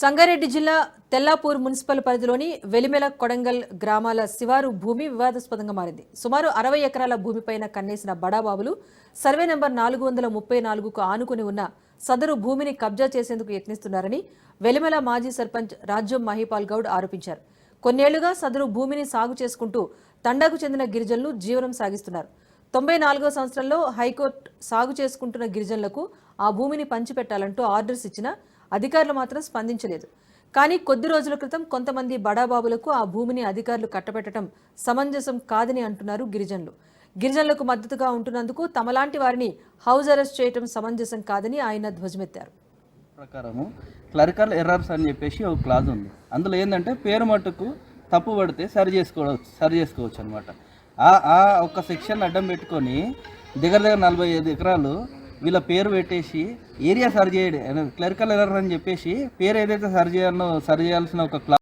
సంగారెడ్డి జిల్లా తెల్లాపూర్ మున్సిపల్ పరిధిలోని వెలిమెల కొడంగల్ గ్రామాల శివారు భూమి వివాదాస్పదంగా మారింది. సుమారు అరవై ఎకరాల భూమిపైన కన్నేసిన బడాబాబులు సర్వే నెంబర్ నాలుగు వందల ముప్పై నాలుగుకు ఆనుకుని ఉన్న సదరు భూమిని కబ్జా చేసేందుకు యత్నిస్తున్నారని వెలిమెల మాజీ సర్పంచ్ రాజ్యం మహిపాల్ గౌడ్ ఆరోపించారు. కొన్నేళ్ళుగా సదరు భూమిని సాగు చేసుకుంటూ తండాకు చెందిన గిరిజనులు జీవనం సాగిస్తున్నారు. తొంభై నాలుగో సంవత్సరంలో హైకోర్టు సాగు చేసుకుంటున్న గిరిజనులకు ఆ భూమిని పంచిపెట్టాలంటూ ఆర్డర్స్ ఇచ్చినా అధికారులు మాత్రం స్పందించలేదు. కానీ కొద్ది రోజుల క్రితం కొంతమంది బడాబాబులకు ఆ భూమిని అధికారులు కట్టబెట్టడం సమంజసం కాదని అంటున్నారు గిరిజనులు. గిరిజనులకు మద్దతుగా ఉంటున్నందుకు తమలాంటి వారిని హౌస్ అరెస్ట్ చేయడం సమంజసం కాదని ఆయన ధ్వజమెత్తారు. ప్రకారము క్లరికల్ ఎర్రర్స్ అని చెప్పేసి ఒక క్లాజ్ ఉంది. అందులో ఏంటంటే పేరు మట్టుకు తప్పు పడితే సరి చేసుకోవచ్చు సరి చేసుకోవచ్చు అనమాట ఆ ఒక సెక్షన్ అడ్డం పెట్టుకొని దగ్గర దగ్గర నలభై ఐదు ఎకరాలు వీళ్ళ పేరు పెట్టేసి ఏరియా సరి చేయడం. క్లరికల్ ఎర్రర్ అని చెప్పేసి పేరు ఏదైతే సరి చేయాలో సరి చేయాల్సిన ఒక క్లా